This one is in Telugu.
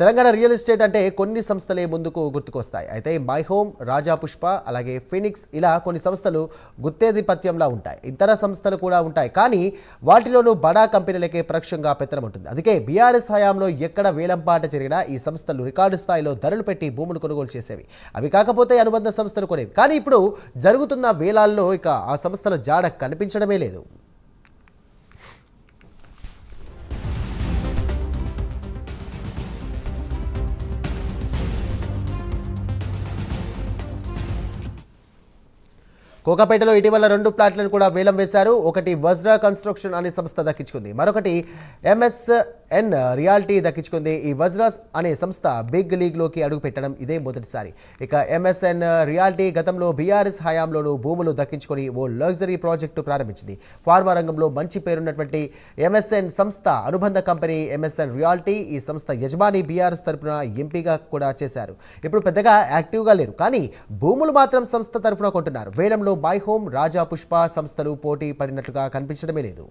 తెలంగాణ రియల్ ఎస్టేట్ అంటే కొన్ని సంస్థలే ముందుకు గుర్తుకొస్తాయి. అయితే మై హోమ్ రాజా పుష్ప అలాగే ఫినిక్స్ ఇలా కొన్ని సంస్థలు గుత్తేధిపత్యంలా ఉంటాయి. ఇతర సంస్థలు కూడా ఉంటాయి. కానీ వాటిలోనూ బడా కంపెనీలకే పరోక్షంగా పెత్తనం ఉంటుంది. అందుకే బీఆర్ఎస్ హయాంలో ఎక్కడ వేలంపాట జరిగినా ఈ సంస్థలు రికార్డు స్థాయిలో ధరలు పెట్టి భూములు కొనుగోలు చేసేవి. అవి కాకపోతే అనుబంధ సంస్థలు కొనేవి. కానీ ఇప్పుడు జరుగుతున్న వేలాల్లో ఇక ఆ సంస్థల జాడ కనిపించడమే లేదు. కోకాపేటలో ఇటీవల రెండు ప్లాట్లను కూడా వేలం వేశారు. ఒకటి వజ్రా కన్స్ట్రక్షన్ అనే సంస్థ దక్కించుకుంది. మరొకటి ఎంఎస్ఎన్ రియాలిటీ దక్కించుకుంది. ఈ వజ్రాస్ అనే సంస్థ బిగ్ లీగ్లోకి అడుగుపెట్టడం ఇదే మొదటిసారి. ఇక ఎంఎస్ఎన్ రియాలిటీ గతంలో బీఆర్ఎస్ హయాంలోనూ భూములు దక్కించుకొని ఓ లగ్జరీ ప్రాజెక్టు ప్రారంభించింది. ఫార్మా రంగంలో మంచి పేరున్నటువంటి ఎంఎస్ఎన్ సంస్థ అనుబంధ కంపెనీ ఎంఎస్ఎన్ రియాలిటీ ఈ సంస్థ యజమాని బీఆర్ఎస్ తరఫున ఎంపీగా కూడా చేశారు. ఇప్పుడు పెద్దగా యాక్టివ్గా లేరు. కానీ భూములు మాత్రం సంస్థ తరపున కొంటున్నారు. వేలంలో మై హోమ్ రాజా పుష్ప సంస్థలు పోటీ పడినట్లుగా కనిపించడమే లేదు.